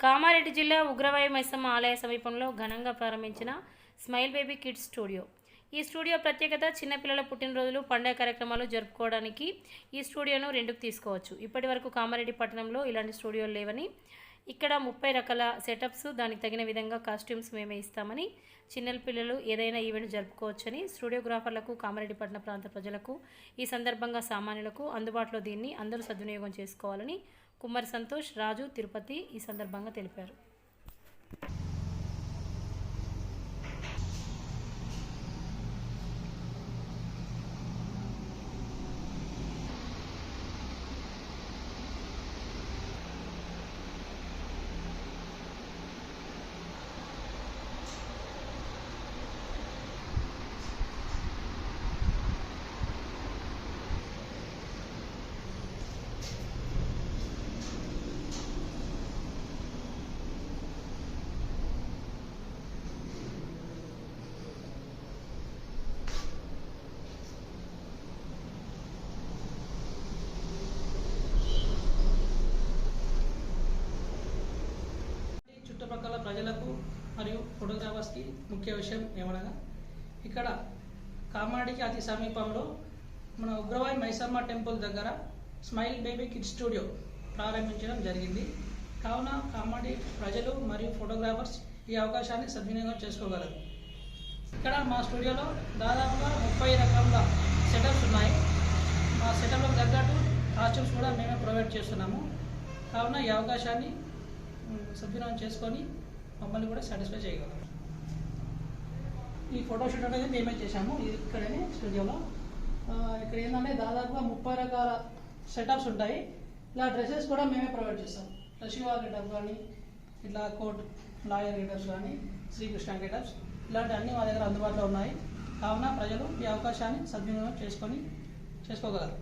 కామారెడ్డి జిల్లా ఉగ్రవాయు మైసమ్మ ఆలయ సమీపంలో ఘనంగా ప్రారంభించిన స్మైల్ బేబీ కిడ్స్ స్టూడియో. ఈ స్టూడియో ప్రత్యేకత చిన్నపిల్లల పుట్టినరోజులు పండుగ కార్యక్రమాలు జరుపుకోవడానికి ఈ స్టూడియోను రెండుకు తీసుకోవచ్చు. ఇప్పటి వరకు కామారెడ్డి పట్టణంలో ఇలాంటి స్టూడియోలు లేవని ఇక్కడ ముప్పై రకాల సెటప్స్ దానికి తగిన విధంగా కాస్ట్యూమ్స్ మేమే ఇస్తామని చిన్న పిల్లలు ఏదైనా ఈవెంట్ జరుపుకోవచ్చని స్టూడియోగ్రాఫర్లకు కామారెడ్డి పట్టణ ప్రాంత ప్రజలకు ఈ సందర్భంగా సామాన్యులకు అందుబాటులో దీన్ని అందరూ సద్వినియోగం చేసుకోవాలని కుమ్మరి సంతోష్ రాజు తిరుపతి ఈ సందర్భంగా తెలిపారు. ప్రజలకు మరియు ఫోటోగ్రాఫర్స్కి ముఖ్య విషయం ఏమనగా ఇక్కడ కామాడికి అతి సమీపంలో మన ఉగ్రవాయి మైసమ్మ టెంపుల్ దగ్గర స్మైల్ బేబీ కిడ్ స్టూడియో ప్రారంభించడం జరిగింది. కావున కామాడి ప్రజలు మరియు ఫోటోగ్రాఫర్స్ ఈ అవకాశాన్ని సద్వినియోగం చేసుకోగలరు. ఇక్కడ మా స్టూడియోలో దాదాపుగా ముప్పై రకాల సెటప్స్ ఉన్నాయి. మా సెటప్లకు తగ్గట్టు కాస్ట్యూమ్స్ కూడా మేమే ప్రొవైడ్ చేస్తున్నాము. కావున ఈ అవకాశాన్ని సద్వినియోగం చేసుకొని మమ్మల్ని కూడా సాటిస్ఫై చేయగలరు. ఈ ఫోటోషూట్ అనేది మేమే చేశాము. ఇది ఇక్కడనే స్టూడియోలో ఇక్కడ ఏంటంటే దాదాపుగా ముప్పై రకాల సెటప్స్ ఉంటాయి. ఇలా డ్రెస్సెస్ కూడా మేమే ప్రొవైడ్ చేస్తాం. రషివా గెటప్ కానీ ఇట్లా కోర్ట్ లాయర్ గెటప్స్ కానీ శ్రీకృష్ణ గెటప్స్ ఇలాంటి అన్ని మా దగ్గర అందుబాటులో ఉన్నాయి. కావున ప్రజలు ఈ అవకాశాన్ని సద్వినియోగం చేసుకొని చేసుకోగలరు.